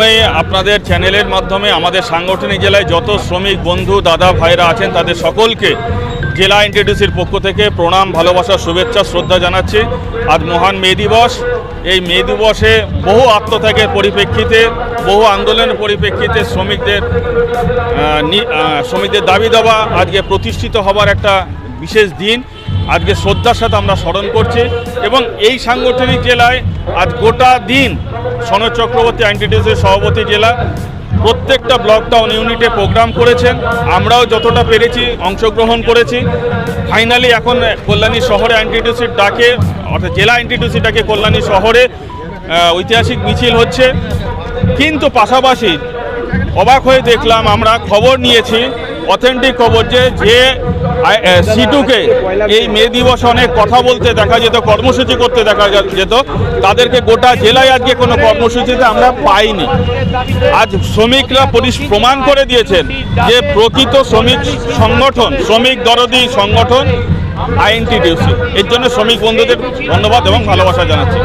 প্রথমে আপনাদের চ্যানেলের মাধ্যমে আমাদের সাংগঠনিক জেলায় যত শ্রমিক, বন্ধু, দাদা, ভাইরা আছেন, তাদের সকলকে জেলা এনটিডিসির পক্ষ থেকে প্রণাম, ভালোবাসা, শুভেচ্ছা, শ্রদ্ধা জানাচ্ছি। আজ মহান মে দিবস। এই মে দিবসে বহু আত্মত্যাগের পরিপ্রেক্ষিতে, বহু আন্দোলনের পরিপ্রেক্ষিতে শ্রমিকদের শ্রমিকদের দাবি দেওয়া আজকে প্রতিষ্ঠিত হবার একটা বিশেষ দিন। আজকে শ্রদ্ধার সাথে আমরা স্মরণ করছি এবং এই সাংগঠনিক জেলায় আজ গোটা দিন সনদ চক্রবর্তী অ্যান্টিডিসের সভাপতি জেলা প্রত্যেকটা ব্লক টাউন ইউনিটে প্রোগ্রাম করেছেন। আমরাও যতটা পেরেছি অংশগ্রহণ করেছি। ফাইনালি এখন কল্যাণী শহরে অ্যান্টিডিসির ডাকে, অর্থাৎ জেলা অ্যান্টিডিসির ডাকে কল্যাণী শহরে ঐতিহাসিক মিছিল হচ্ছে। কিন্তু পাশাপাশি অবাক হয়ে দেখলাম, আমরা খবর নিয়েছি অথেন্টিক খবর যে যে সিটুকে এই মে দিবস অনেক কথা বলতে দেখা যেত, কর্মসূচি করতে দেখা যেত, তাদেরকে গোটা জেলায় আজকে কোনো কর্মসূচিতে আমরা পাইনি। আজ শ্রমিকরা প্রমাণ করে দিয়েছেন যে প্রকৃত শ্রমিক সংগঠন, শ্রমিক দরদি সংগঠন আইএনটিডিউসি এর জন্য শ্রমিক বন্ধুদের ধন্যবাদ এবং ভালোবাসা জানাচ্ছি।